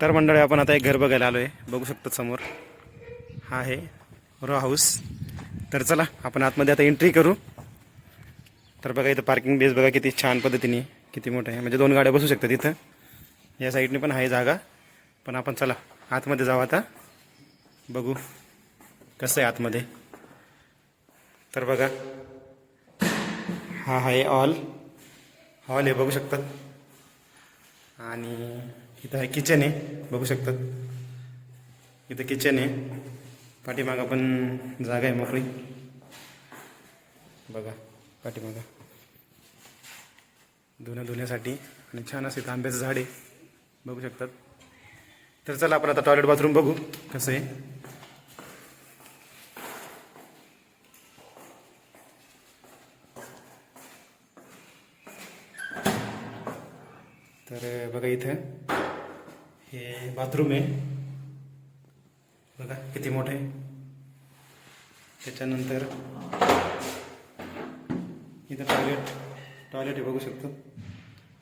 तर मंडळी आपण आता एक घर बघायला आलो आहे बघू शकतो समोर. हा आहे रो हाऊस. तर चला आपण आतमध्ये आता एंट्री करू. तर बघा इथं पार्किंग बेस बघा किती छान पद्धतीने किती मोठं आहे. म्हणजे दोन गाड्या बसू शकतात इथं. या साईडने पण आहे जागा. पण आपण चला आतमध्ये जाऊ आता. बघू कसं आहे आतमध्ये. तर बघा हा आहे ऑल हॉल आहे बघू शकतात. आणि इथं आहे किचन आहे बघू शकतात. इथं किचन आहे. पाठीमागं पण जागा आहे मोकळी. बघा पाठीमागं. धुण्या धुण्यासाठी आणि छान असं इथं आंब्याचं झाड आहे. बघू शकतात. तर चला आपण आता टॉयलेट बाथरूम बघू कसं आहे. तर बघा इथं. हे बाथरूम आहे. बघा किती मोठं आहे. त्याच्यानंतर इथं टॉयलेट टॉयलेट बघू शकतो.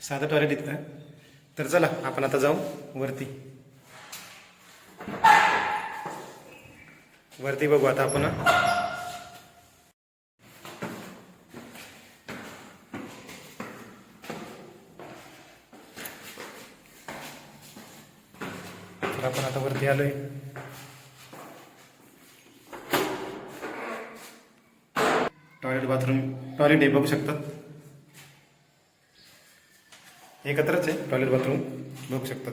साधं टॉयलेट इथं तर चला आपण आता जाऊ वरती. वरती बघू आता आपण. तर आपण आता वरती आलोय. टॉयलेट बाथरूम टॉयलेट हे बघू शकतात एकत्रच आहे टॉयलेट बाथरूम बघू शकतात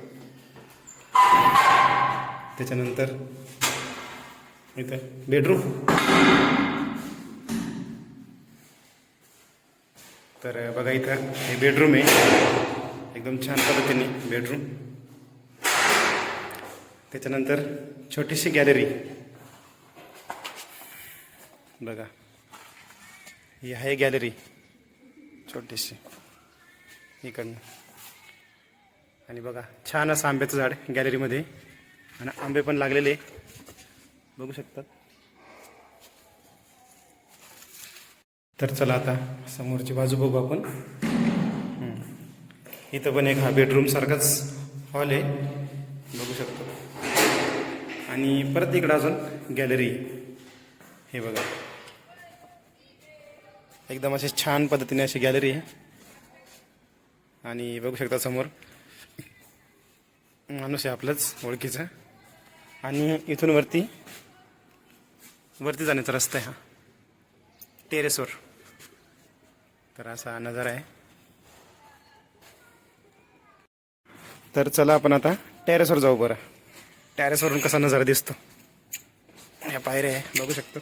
त्याच्यानंतर इथं बेडरूम तर बघा इथं हे बेडरूम आहे. एकदम छान पद्धतीने बेडरूम त्याच्यानंतर छोटीशी गॅलरी. बघा. ही आहे गॅलरी. छोटीशी. इकडनं. आणि बघा छान असं आंब्याचं झाड गॅलरीमध्ये. आणि आंबे पण लागलेले. बघू शकतात. तर चला आता समोरची बाजू बघू आपण. इथं पण एक हा बेडरूम सारखाच हॉल आहे. बघू शकतो आणि परत इकडं अजून गॅलरी. हे बघा. एकदम अशी छान पद्धतीने अशी गॅलरी आहे. आणि बघू शकता समोर माणूस आहे आपलंच ओळखीचं. आणि इथून वरती वरती जाण्याचा रस्ता आहे हा. टेरेसवर. तर असा नजारा आहे. तर चला आपण आता टेरेसवर जाऊ बरं. टेरेसवरून कसा नजारा दिसतो? या पायऱ्या आहे बघू शकतो.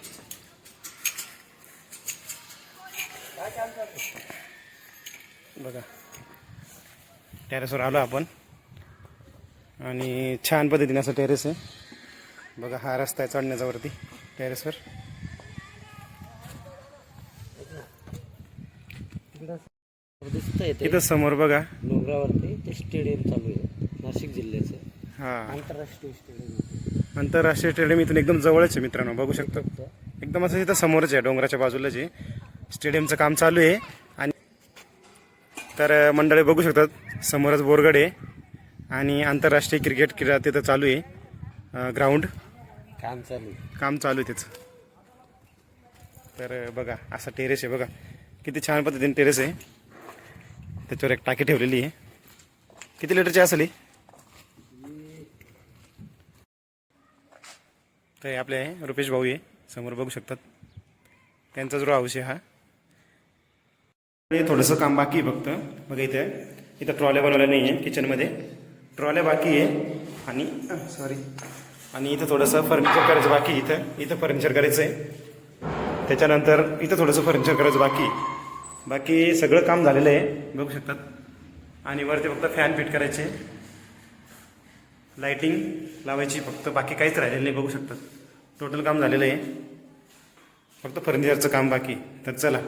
बघा. टेरेसवर आलो आपण. आणि छान पद्धतीने असं टेरेस आहे. बघा हा रस्ता आहे चढण्याचा वरती टेरेसवर इथं समोर बघा. डोंगरावरती ते स्टेडियम चालू आहे. नाशिक जिल्ह्याचं. हा. आंतरराष्ट्रीय स्टेडियम. आंतरराष्ट्रीय स्टेडियम इथून एकदम जवळच आहे मित्रांनो बघू शकतो. एकदम असं इथं समोरच आहे डोंगराच्या बाजूलाच आहे स्टेडियमचं काम चालू आहे. आणि तर मंडळी बघू शकतात समोरच बोरगड आहे. आणि आंतरराष्ट्रीय क्रिकेट क्रीडा तिथं चालू आहे. ग्राउंड काम चालू आहे. काम चालू आहे त्याचं तर बघा असा टेरेस आहे बघा. किती छान पद्धतीने टेरेस आहे. त्याच्यावर एक टाकी ठेवलेली आहे. किती लिटरची असेल ही? तर हे आपले आहे. रुपेश भाऊ आहे समोर बघू शकतात. त्यांचा जो हाऊस आहे हा. थोडंसं काम बाकी आहे फक्त. बघा इथे. इथं ट्रॉल्या बनवल्या नाही आहे किचनमध्ये. ट्रॉल्या बाकी आहे. आणि सॉरी आणि इथं थोडंसं फर्निचर करायचं बाकी इथं. इथं फर्निचर करायचं आहे त्याच्यानंतर इथं थोडंसं फर्निचर करायचं बाकी बाकी सगळं काम झालेलं आहे. बघू शकतात. आणि वरती फक्त फॅन फिट करायचे. लाइटिंग लावायची फक्त बाकी काहीच राहिलेलं नाही बघू शकतात टोटल काम झालेलं आहे. फक्त फर्निचरचं काम बाकी. तर चला.